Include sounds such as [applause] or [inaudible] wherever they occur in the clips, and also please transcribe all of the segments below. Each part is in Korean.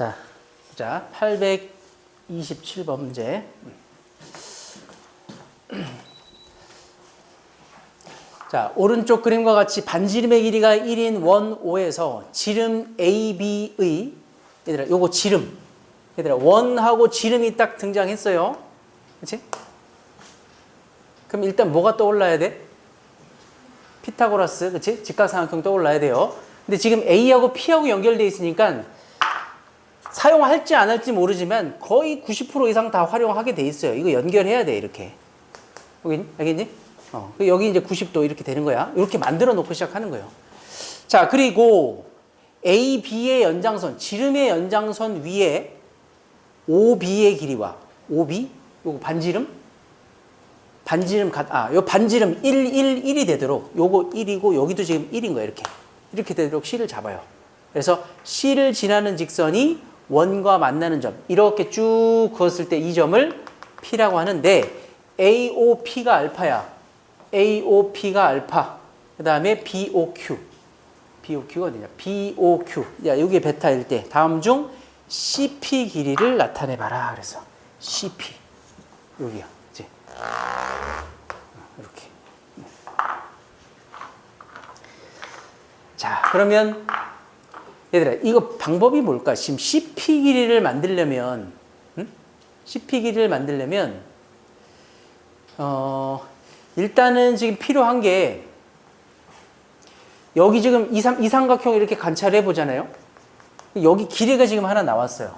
자, 자, 827번 문제. 자, 오른쪽 그림과 같이 반지름의 길이가 1인 원 5에서 지름 AB의 얘들아, 요거 지름. 얘들아, 원하고 지름이 딱 등장했어요. 그렇지? 그럼 일단 뭐가 떠올라야 돼? 피타고라스, 그치? 직각삼각형 떠올라야 돼요. 근데 지금 A하고 P하고 연결돼 있으니까 사용할지 안 할지 모르지만 거의 90% 이상 다 활용하게 돼 있어요. 이거 연결해야 돼, 이렇게. 여기, 알겠니? 어, 그 여기 이제 90도 이렇게 되는 거야. 이렇게 만들어 놓고 시작하는 거예요. 자, 그리고 A, B의 연장선, 지름의 연장선 위에 OB의 길이와 OB, 요거 반지름, 반지름 가, 아, 요 반지름 1, 1, 1이 되도록 요거 1이고 여기도 지금 1인 거예요. 이렇게. 이렇게 되도록 C를 잡아요. 그래서 C를 지나는 직선이 원과 만나는 점. 이렇게 쭉 그었을 때 이 점을 P라고 하는데 AOP가 알파야. AOP가 알파. 그 다음에 BOQ. BOQ가 어디냐? BOQ. 야, 이게 베타일 때 다음 중 CP 길이를 나타내봐라. 그래서 CP. 여기야. 이제. 이렇게. 자, 그러면 얘들아, 이거 방법이 뭘까? 지금 CP 길이를 만들려면, 응? CP 길이를 만들려면, 어, 일단은 지금 필요한 게, 여기 지금 이삼, 이삼각형 이렇게 관찰해 보잖아요? 여기 길이가 지금 하나 나왔어요.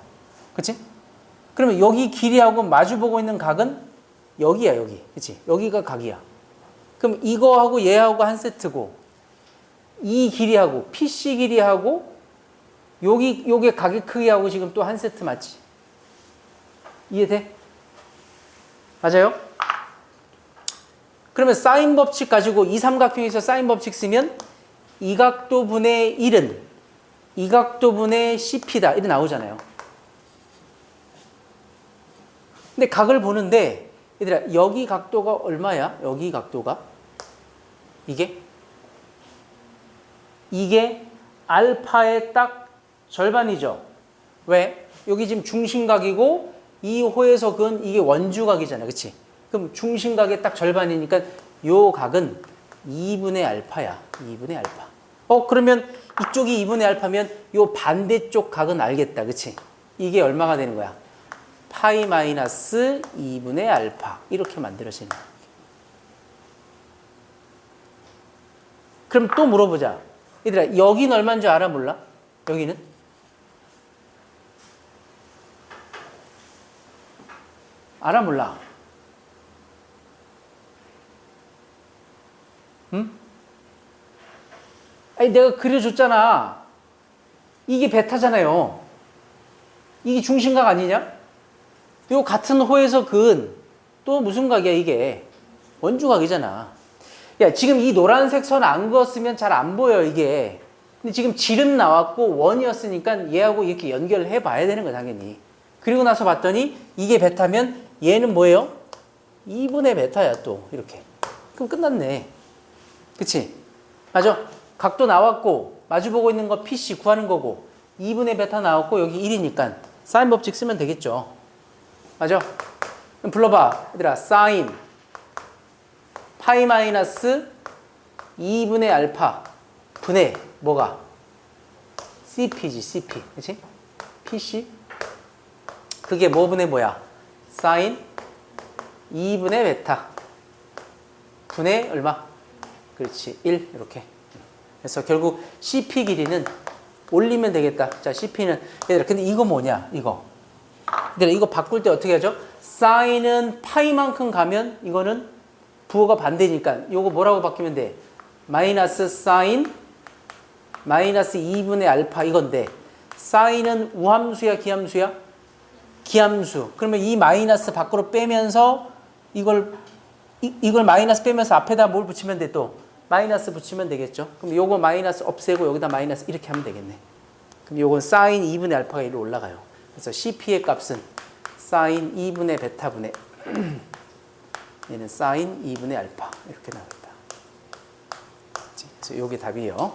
그치? 그러면 여기 길이하고 마주보고 있는 각은 여기야, 여기. 그치? 여기가 각이야. 그럼 이거하고 얘하고 한 세트고, 이 길이하고, PC 길이하고, 여기, 요게 각의 크기하고 지금 또 한 세트 맞지? 이해돼? 맞아요? 그러면 사인 법칙 가지고 이 삼각형에서 사인 법칙 쓰면 이 각도 분의 1은 이 각도 분의 CP다. 이렇게 나오잖아요. 근데 각을 보는데 얘들아 여기 각도가 얼마야? 여기 각도가 이게 이게 알파의 딱 절반이죠. 왜? 여기 지금 중심각이고 이 호에서 그은 이게 원주각이잖아. 그치? 그럼 중심각의 딱 절반이니까 요 각은 2분의 알파야. 2분의 알파. 어, 그러면 이쪽이 2분의 알파면 요 반대쪽 각은 알겠다. 그치? 이게 얼마가 되는 거야? 파이 마이너스 2분의 알파. 이렇게 만들어지는. 그럼 또 물어보자. 얘들아, 여기는 얼마인 줄 알아? 몰라? 여기는? 알아? 몰라? 응? 아니, 내가 그려줬잖아. 이게 베타잖아요. 이게 중심각 아니냐? 요 같은 호에서 그은 또 무슨 각이야, 이게? 원주각이잖아. 야, 지금 이 노란색 선 안 그었으면 잘 안 보여, 이게. 근데 지금 지름 나왔고 원이었으니까 얘하고 이렇게 연결을 해 봐야 되는 거야, 당연히. 그리고 나서 봤더니 이게 베타면 얘는 뭐예요? 2분의 베타야, 또. 이렇게. 그럼 끝났네. 그치? 맞아? 각도 나왔고, 마주보고 있는 거 PC 구하는 거고, 2분의 베타 나왔고, 여기 1이니까 사인 법칙 쓰면 되겠죠. 맞아? 그럼 불러봐. 얘들아, 사인. 파이 마이너스 2분의 알파 분의 뭐가? CP지, CP. 그치? PC. 그게 뭐 분의 뭐야? 사인 2분의 베타 분의 얼마? 그렇지. 1. 이렇게. 그래서 결국 CP 길이는 올리면 되겠다. 자, CP는 얘들아, 근데 이거 뭐냐? 이거. 얘들아, 이거 바꿀 때 어떻게 하죠? 사인은 파이만큼 가면 이거는 부호가 반대니까 요거 뭐라고 바뀌면 돼? 마이너스 사인 마이너스 2분의 알파 이건데 사인은 우함수야 기함수야? 기함수. 그러면 이 마이너스 밖으로 빼면서 이걸 이, 이걸 마이너스 빼면서 앞에다 뭘 붙이면 돼 또? 마이너스 붙이면 되겠죠. 그럼 요거 마이너스 없애고 여기다 마이너스 이렇게 하면 되겠네. 그럼 요건 사인 2분의 알파가 이리로 올라가요. 그래서 CP의 값은 사인 2분의 베타분의 [clears throat] 얘는 사인 2분의 알파 이렇게 나옵니다. 그래서 요게 답이에요.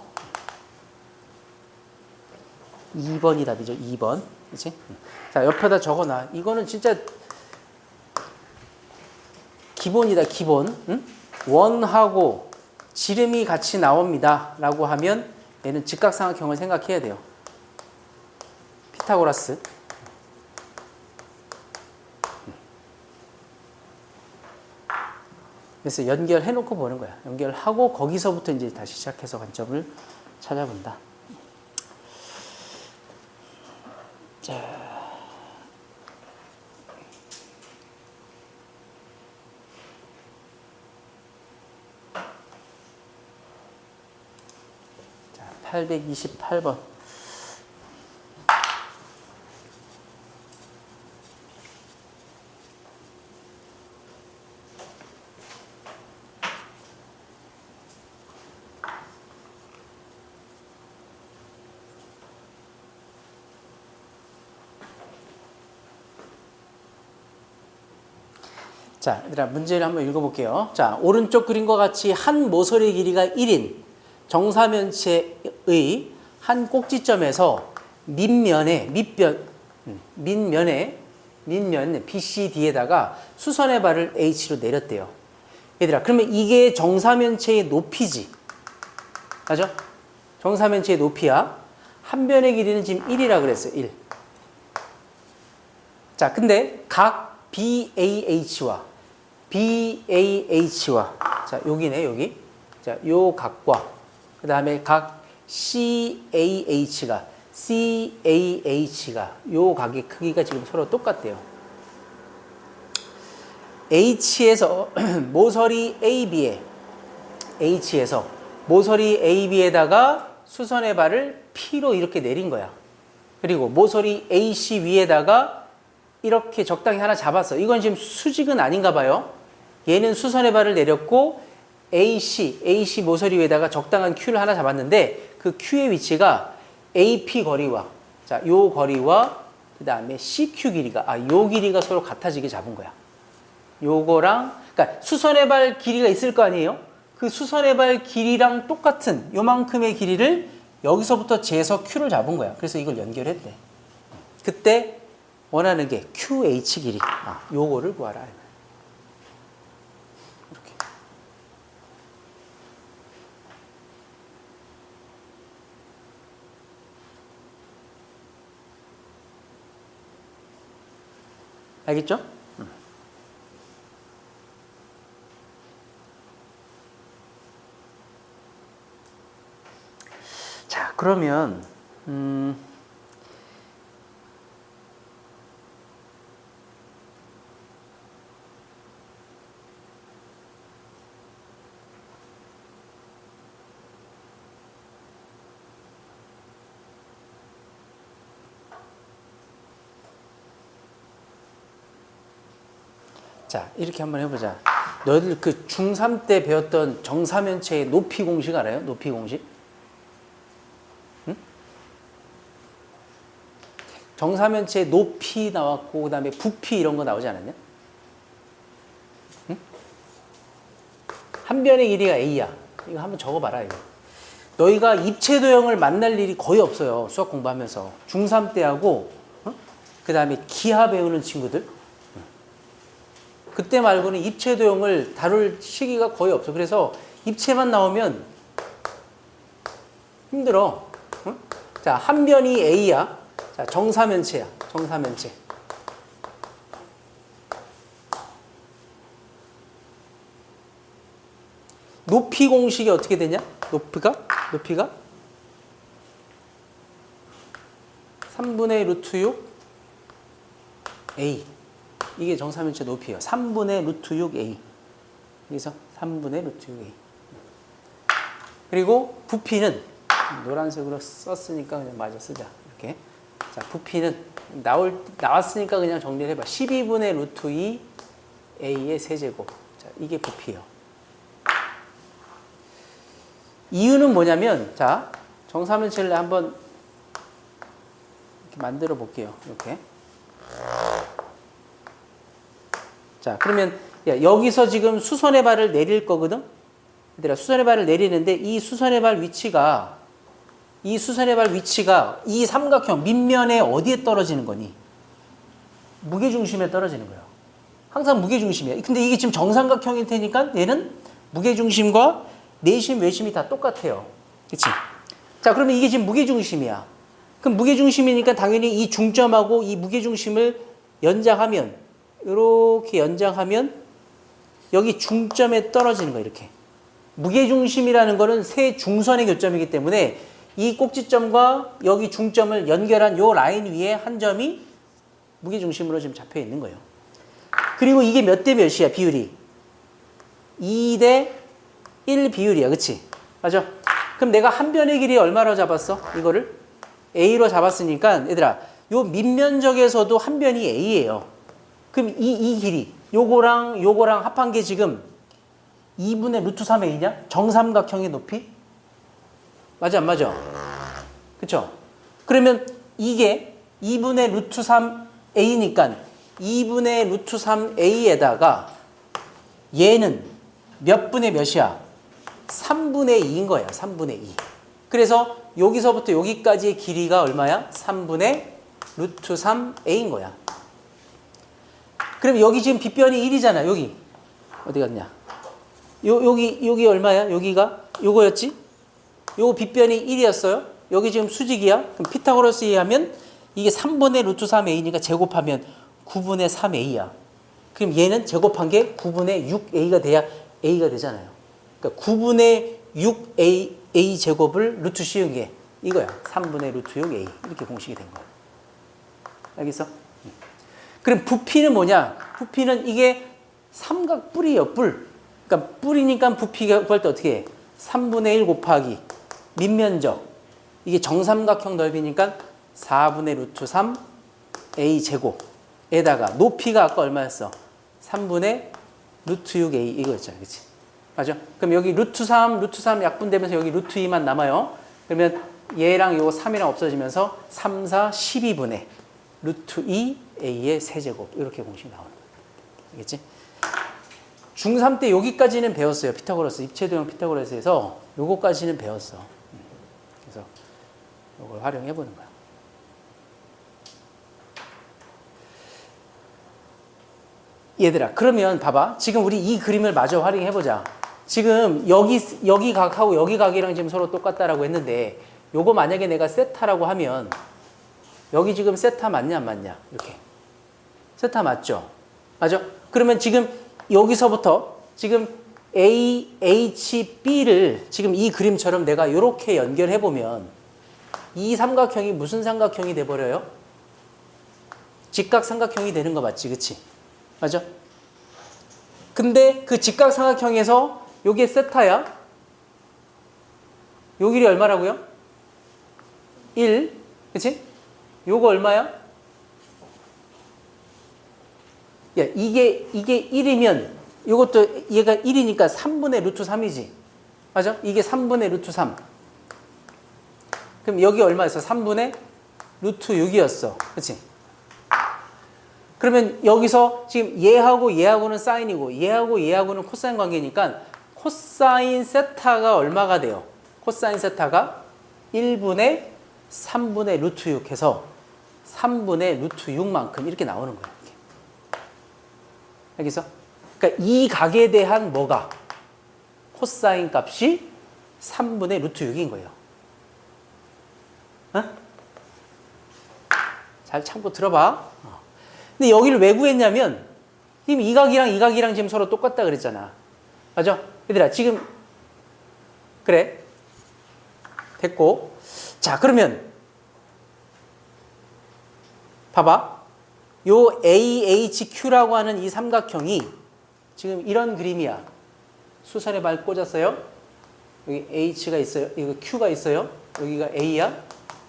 2번이 답이죠. 2번. 그치? 자, 옆에다 적어놔. 이거는 진짜 기본이다, 기본. 응? 원하고 지름이 같이 나옵니다. 라고 하면 얘는 직각삼각형을 생각해야 돼요. 피타고라스. 그래서 연결해 놓고 보는 거야. 연결하고 거기서부터 이제 다시 시작해서 관점을 찾아본다. 자. 828번. 자, 얘들아 문제를 한번 읽어볼게요. 자, 오른쪽 그림과 같이 한 모서리 길이가 1인 정사면체의 한 꼭지점에서 밑면에 밑변 음, 밑면에 밑면 BCD에다가 수선의 발을 H로 내렸대요. 얘들아, 그러면 이게 정사면체의 높이지. 맞아? 정사면체의 높이야. 한 변의 길이는 지금 1이라 그랬어요. 1. 자, 근데 각 BAH와 BAH와 자, 여기네, 여기. 자, 요 각과 그다음에 각 CAH가 CAH가 요 각의 크기가 지금 서로 똑같대요. H에서 [clears throat] 모서리 AB에 H에서 모서리 AB에다가 수선의 발을 P로 이렇게 내린 거야. 그리고 모서리 AC 위에다가 이렇게 적당히 하나 잡았어. 이건 지금 수직은 아닌가 봐요. 얘는 수선의 발을 내렸고 AC, AC 모서리 위에다가 적당한 Q를 하나 잡았는데 그 Q의 위치가 AP 거리와 자, 요 거리와 그 다음에 CQ 길이가 아, 요 길이가 서로 같아지게 잡은 거야. 요거랑 그러니까 수선의 발 길이가 있을 거 아니에요? 그 수선의 발 길이랑 똑같은 요만큼의 길이를 여기서부터 재서 Q를 잡은 거야. 그래서 이걸 연결했대. 그때 원하는 게 QH 길이. 아, 요거를 구하라. 알겠죠? 음. 자, 그러면 음 자, 이렇게 한번 해보자. 너희들 그 중3 때 배웠던 정사면체의 높이 공식 알아요? 높이 공식? 응? 정사면체의 높이 나왔고, 그 다음에 부피 이런 거 나오지 않았냐? 응? 한 변의 길이가 A야. 이거 한번 적어봐라, 이거. 너희가 입체 도형을 만날 일이 거의 없어요. 수학 공부하면서. 중3 때하고, 어? 그 다음에 기하 배우는 친구들. 그때 말고는 입체 도형을 다룰 시기가 거의 없어. 그래서 입체만 나오면 힘들어. 응? 자, 한 변이 A야. 자, 정사면체야. 정사면체. 높이 공식이 어떻게 되냐? 높이가? 높이가? 3분의 루트 6 A. 이게 정사면체 높이예요. 3분의 루트 6a. 여기서 3분의 루트 6a. 그리고 부피는 노란색으로 썼으니까 그냥 마저 쓰자. 이렇게. 자, 부피는 나올 나왔으니까 그냥 정리를 해봐. 12분의 루트 2 a의 세제곱. 자, 이게 부피예요. 이유는 뭐냐면, 자, 정사면체를 한번 이렇게 만들어 볼게요. 이렇게. 자, 그러면 야, 여기서 지금 수선의 발을 내릴 거거든? 얘들아, 수선의 발을 내리는데 이 수선의 발 위치가 이 수선의 발 위치가 이 삼각형 밑면에 어디에 떨어지는 거니? 무게중심에 떨어지는 거예요. 항상 무게중심이야. 근데 이게 지금 정삼각형일 테니까 얘는 무게중심과 내심, 외심이 다 똑같아요. 그치? 자, 그러면 이게 지금 무게중심이야. 그럼 무게중심이니까 당연히 이 중점하고 이 무게중심을 연장하면, 이렇게 연장하면 여기 중점에 떨어지는 거야, 이렇게. 무게중심이라는 거는 세 중선의 교점이기 때문에 이 꼭지점과 여기 중점을 연결한 요 라인 위에 한 점이 무게중심으로 지금 잡혀 있는 거예요. 그리고 이게 몇 대 몇이야, 비율이? 2 대 1 비율이야, 그치? 맞아? 그럼 내가 한 변의 길이 얼마로 잡았어? 이거를? A로 잡았으니까, 얘들아, 요 밑면적에서도 한 변이 A예요. 그럼 이, 이 길이, 요거랑 요거랑 합한 게 지금 2분의 루트 3A냐? 정삼각형의 높이? 맞아, 안 맞아? 그쵸? 그러면 이게 2분의 루트 3A니까 2분의 루트 3A에다가 얘는 몇 분의 몇이야? 3분의 2인 거야. 3분의 2. 그래서 여기서부터 여기까지의 길이가 얼마야? 3분의 루트 3A인 거야. 그럼 여기 지금 빗변이 1이잖아. 여기. 어디 갔냐? 요, 여기, 여기 얼마야? 여기가? 요거였지? 요거 빗변이 1이었어요. 여기 지금 수직이야. 그럼 피타고라스 이하면 이게 3분의 루트 3A니까 제곱하면 9분의 3A야. 그럼 얘는 제곱한 게 9분의 6A가 돼야 A가 되잖아요. 그러니까 9분의 6A A 제곱을 루트 씌운 게 이거야. 3분의 루트 6A. 이렇게 공식이 된 거야. 알겠어? 그럼 부피는 뭐냐? 부피는 이게 삼각 뿔이에요, 뿔. 그러니까 뿔이니까 부피 구할 때 어떻게 해? 3분의 1 곱하기 밑면적. 이게 정삼각형 넓이니까 4분의 루트 3 A 제곱에다가 높이가 아까 얼마였어? 3분의 루트 6A 이거였잖아. 그치? 맞아? 그럼 여기 루트 3, 루트 3 약분되면서 여기 루트 2만 남아요. 그러면 얘랑 요거 3이랑 없어지면서 3, 4, 12분의 루트 2 A의 세제곱 이렇게 공식이 나오는 거예요. 알겠지? 중3 때 여기까지는 배웠어요. 피타고라스 입체도형 피타고라스에서 요거까지는 배웠어. 음. 그래서 요걸 활용해 보는 거야. 얘들아, 그러면 봐봐. 지금 우리 이 그림을 마저 활용해 보자. 지금 여기 여기 각하고 여기 각이랑 지금 서로 똑같다라고 했는데 요거 만약에 내가 세타라고 하면 여기 지금 세타 맞냐 안 맞냐? 이렇게. 세타 맞죠? 맞아? 그러면 지금 여기서부터 지금 A, H, B를 지금 이 그림처럼 내가 이렇게 연결해 보면 이 삼각형이 무슨 삼각형이 돼 버려요? 직각 삼각형이 되는 거 맞지, 그치? 맞아? 근데 그 직각 삼각형에서 요게 세타야. 요 길이 얼마라고요? 1. 그치? 요거 얼마야? 야, 이게, 이게 1이면 요것도 얘가 1이니까 3분의 루트 3이지. 맞아? 이게 3분의 루트 3. 그럼 여기 얼마였어? 3분의 루트 6이었어. 그치? 그러면 여기서 지금 얘하고 얘하고는 사인이고 얘하고 얘하고는 코사인 관계니까 코사인 세타가 얼마가 돼요? 코사인 세타가 1분의 3분의 루트 6 해서 3분의 루트 6만큼 이렇게 나오는 거예요. 알겠어? 그러니까 이 각에 대한 뭐가? 코사인 값이 3분의 루트 6인 거예요. 어? 잘 참고 들어봐. 어. 근데 여기를 왜 구했냐면 지금 이 각이랑 이 각이랑 지금 서로 똑같다 그랬잖아. 맞아? 얘들아 지금 그래 됐고 자 그러면 봐봐. 요 AHQ라고 하는 이 삼각형이 지금 이런 그림이야. 수선에 발 꽂았어요? 여기 H가 있어요? 이거 Q가 있어요? 여기가 A야?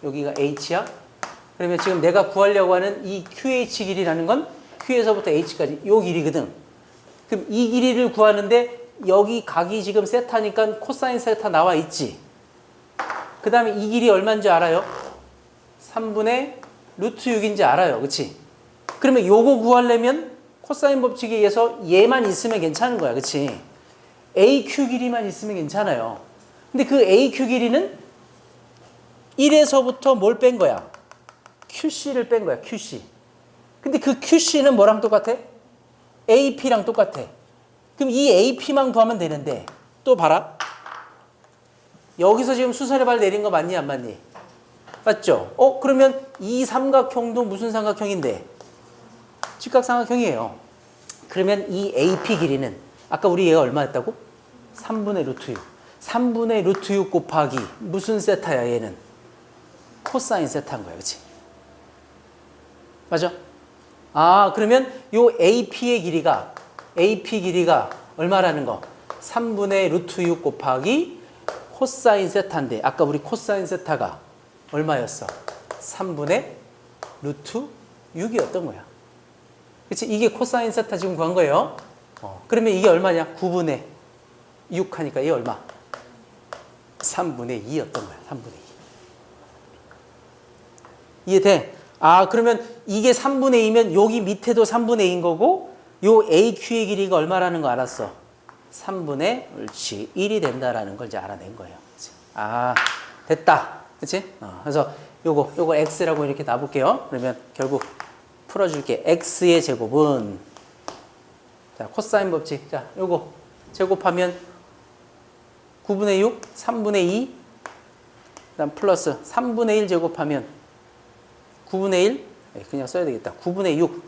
여기가 H야? 그러면 지금 내가 구하려고 하는 이 QH 길이라는 건 Q에서부터 H까지 요 길이거든. 그럼 이 길이를 구하는데 여기 각이 지금 세타니까 코사인 세타 나와 있지. 그 다음에 이 길이 얼마인지 알아요? 3분의 루트 6인지 알아요. 그치? 그러면 요거 구하려면 코사인 법칙에 의해서 얘만 있으면 괜찮은 거야. 그치? AQ 길이만 있으면 괜찮아요. 근데 그 AQ 길이는 1에서부터 뭘 뺀 거야? QC를 뺀 거야, QC. 근데 그 QC는 뭐랑 똑같아? AP랑 똑같아. 그럼 이 AP만 구하면 되는데 또 봐라. 여기서 지금 수선의 발 내린 거 맞니 안 맞니? 맞죠? 어 그러면 이 삼각형도 무슨 삼각형인데? 직각삼각형이에요. 그러면 이 AP 길이는 아까 우리 얘가 얼마였다고? 3분의 루트 6. 3분의 루트 6 곱하기 무슨 세타야 얘는? 코사인 세타인 거야. 그치? 맞아? 아 그러면 요 AP의 길이가 AP 길이가 얼마라는 거? 3분의 루트 6 곱하기 코사인 세타인데 아까 우리 코사인 세타가 얼마였어? 3분의 루트 6이었던 거야. 그치? 이게 코사인 세타 지금 구한 거예요. 어, 그러면 이게 얼마냐? 9분의 6 하니까 이게 얼마? 3분의 2였던 거야. 3분의 2. 이해돼? 아, 그러면 이게 3분의 2면 여기 밑에도 3분의 2인 거고 요 AQ의 길이가 얼마라는 거 알았어? 3분의 옳지 1이 된다라는 걸 이제 알아낸 거예요. 그치? 아, 됐다. 그치? 어, 그래서 요거 요거 x라고 이렇게 놔볼게요. 그러면 결국 풀어줄게. x의 제곱은 자 코사인 법칙. 자 요거 제곱하면 9분의 6, 3분의 2, 그다음 플러스 3분의 1 제곱하면 9분의 1, 네, 그냥 써야 되겠다. 9분의 6,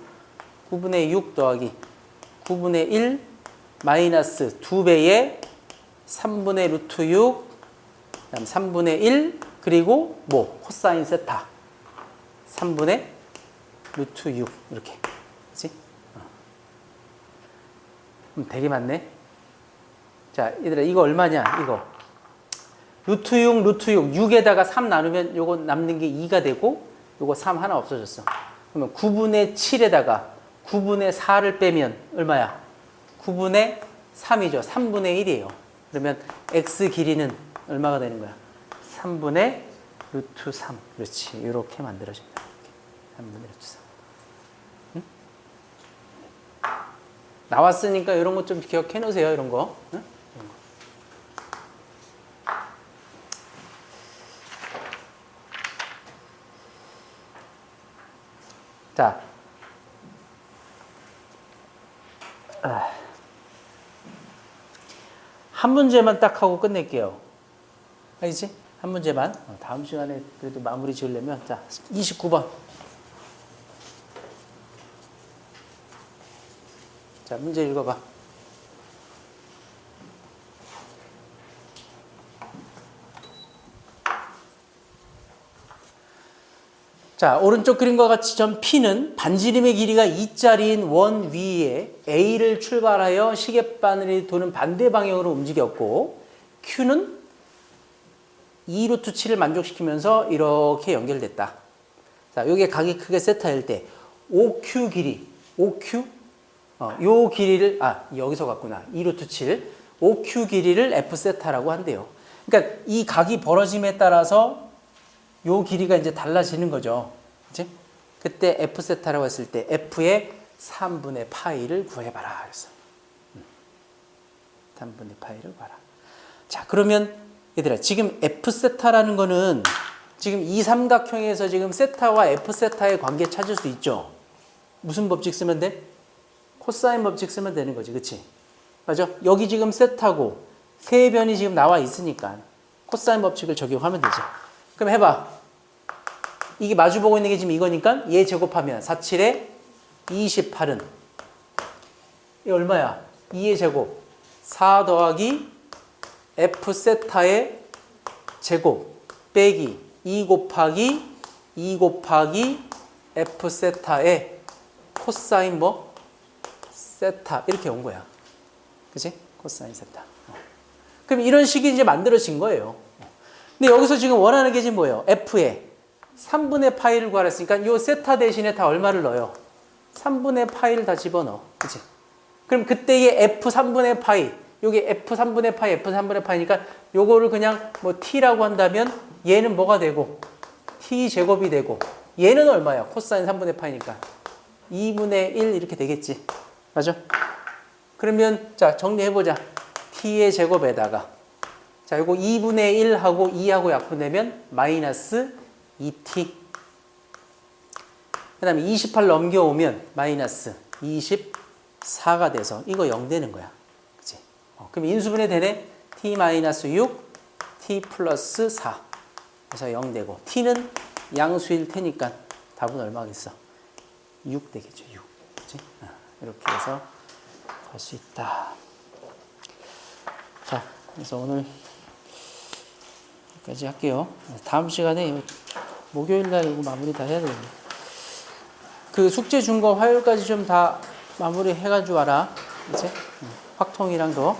9분의 6 더하기 9분의 1 마이너스 2배의 3분의 루트 6, 그다음 3분의 1 그리고 뭐 코사인 세타 3분의 루트 6 이렇게 그렇지? 어. 음, 되게 많네. 자, 얘들아 이거 얼마냐? 이거 루트 6 루트 6 6에다가 3 나누면 요거 남는 게 2가 되고 요거 3 하나 없어졌어. 그러면 9분의 7에다가 9분의 4를 빼면 얼마야? 9분의 3이죠. 3분의 1이에요. 그러면 x 길이는 얼마가 되는 거야? 3분의 루트 3. 그렇지. 이렇게. 이렇게. 3분의 루트 3. 응? 나왔으니까 이런 것 좀 기억해 놓으세요. 이런 거. 응? 자. 한 문제만 딱 하고 끝낼게요. 알겠지? 한 문제만. 어, 다음 시간에 그래도 마무리 지으려면 자, 29번. 자, 문제 읽어봐. 자, 오른쪽 그림과 같이 점 P는 반지름의 길이가 2짜리인 원 위에 A를 출발하여 시계바늘이 도는 반대 방향으로 움직였고 Q는 2루트 7을 만족시키면서 이렇게 연결됐다. 자, 요게 각이 크게 세타일 때 OQ 길이, OQ 어, 요 길이를 아, 여기서 갔구나. 2루트 7. OQ 길이를 F 세타라고 한대요. 그러니까 이 각이 벌어짐에 따라서 요 길이가 이제 달라지는 거죠. 그치? 그때 F 세타라고 했을 때 F의 3분의 파이를 구해봐라. 그래서 3분의 파이를 구하라. 자, 그러면 얘들아, 지금 F 세타라는 거는 지금 이 삼각형에서 지금 세타와 F 세타의 관계 찾을 수 있죠. 무슨 법칙 쓰면 돼? 코사인 법칙 쓰면 되는 거지, 그치? 맞아? 여기 지금 세타고 세 변이 지금 나와 있으니까 코사인 법칙을 적용하면 되죠. 그럼 해봐. 이게 마주보고 있는 게 지금 이거니까 얘 제곱하면 47에 28은 이 얼마야? 2의 제곱 4 더하기 F 세타의 제곱 빼기 2 곱하기 2 곱하기 F 세타의 코사인 뭐? 세타 이렇게 온 거야. 그치? 코사인 세타. 어. 그럼 이런 식이 이제 만들어진 거예요. 근데 여기서 지금 원하는 게 지금 뭐예요? F에 3분의 파이를 구하랬으니까 이 세타 대신에 다 얼마를 넣어요? 3분의 파이를 다 집어넣어. 그치? 그럼 그때의 F 3분의 파이, 요게 F 3분의 파이, F 3분의 파이니까 요거를 그냥 뭐 T라고 한다면 얘는 뭐가 되고 T 제곱이 되고 얘는 얼마야? 코사인 3분의 파이니까 2분의 1 이렇게 되겠지. 맞아? 그러면 자 정리해보자. T의 제곱에다가 자, 요거 2분의 1하고 2하고 약분되면 마이너스 2t. 그 다음에 28 넘겨오면 마이너스 24가 돼서 이거 0 되는 거야. 그치? 어, 그럼 인수분해 되네? t 마이너스 6, t 플러스 4. 그래서 0 되고, t는 양수일 테니까 답은 얼마겠어? 6 되겠죠, 6. 그치? 어, 이렇게 해서 할 수 있다. 자, 그래서 오늘 까지 할게요. 다음 시간에 목요일 날 이거 마무리 다 해야 되겠네. 그 숙제 준 거 화요일까지 좀 다 마무리 해가지고 와라. 이제 확통이랑 도